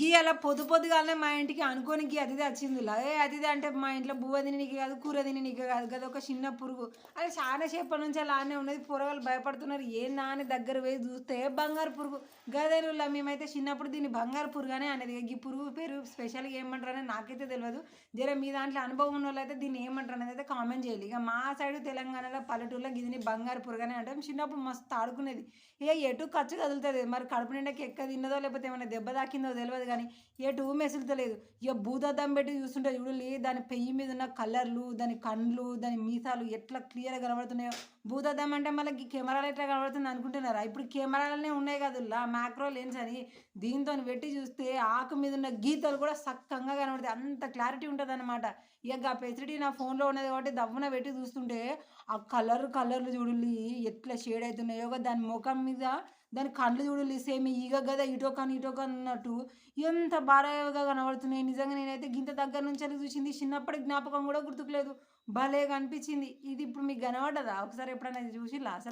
గీ అలా పొద్దు పొద్దుగానే మా ఇంటికి అనుకోని గీ అతిథి వచ్చింది ఏ అతిథి అంటే మా ఇంట్లో బువ్వ తిననీకి కాదు కూర తిననీకి కాదు కదా ఒక చిన్న పురుగు. అది చాలా సేపటి నుంచి అలానే ఉన్నది. పొరగాలు భయపడుతున్నారు ఏ నాని దగ్గర పోయి చూస్తే బంగారు పురుగు. గదేలు మేమైతే చిన్నప్పుడు దీన్ని బంగారు పురుగానే అనేది. ఈ పురుగు పేరు స్పెషల్గా ఏమంటారు నాకైతే తెలియదు జర మీ దాంట్లో అనుభవం ఉన్న వాళ్ళు అయితే దీన్ని ఏమంటారు అనేది అయితే కామెంట్ చేయాలి. ఇక మా సైడ్ తెలంగాణలో పల్లెటూరులో గిదిని బంగారు పురుగు అని అంటాం చిన్నప్పుడు మస్తు ఆడుకునేది. ఇక ఎటు ఖర్చు కదులుతుంది మరి కడుపు నిండా ఎక్క తిన్నదో లేకపోతే ఏమైనా దెబ్బ తాకిందో తెలియదు కానీ ఎటు మెసులుతలేదు ఇక భూతద్దం పెట్టి చూస్తుంటే చూడలే దాని పెయ్యి మీద ఉన్న కలర్లు దాని కండ్లు దాని మీసాలు ఎట్లా క్లియర్గా కనబడుతున్నాయో. భూతద్దం అంటే మళ్ళీ కెమెరాలు ఎట్లా కనబడుతుంది అనుకుంటున్నారా? ఇప్పుడు కెమెరాలనే ఉన్నాయి కదుల్లా మ్యాక్రో లెన్స్ అని దీంతో పెట్టి చూస్తే ఆకు మీద ఉన్న గీతలు కూడా సక్కంగా కనబడతాయి. అంత క్లారిటీ ఉంటుంది అనమాట ఇక ఆ ఫెసిలిటీ నా ఫోన్లో ఉన్నది కాబట్టి దవ్వున పెట్టి చూస్తుంటే ఆ కలర్ కలర్లు చూడుల్లి ఎట్లా షేడ్ అవుతున్నాయో దాని ముఖం మీద దాని కళ్ళు చూడుల్లి సేమ్ ఈగ కదా ఇటో కాని ఇటో కాని అన్నట్టు ఎంత బాగా కనబడుతున్నాయి. నిజంగా నేనైతే గింత దగ్గర నుంచి అది చూసింది. చిన్నప్పటి జ్ఞాపకం కూడా గుర్తుకులేదు భలేగా అనిపించింది. ఇది ఇప్పుడు మీకు కనబడదా ఒకసారి ఎప్పుడైనా చూసి అసలు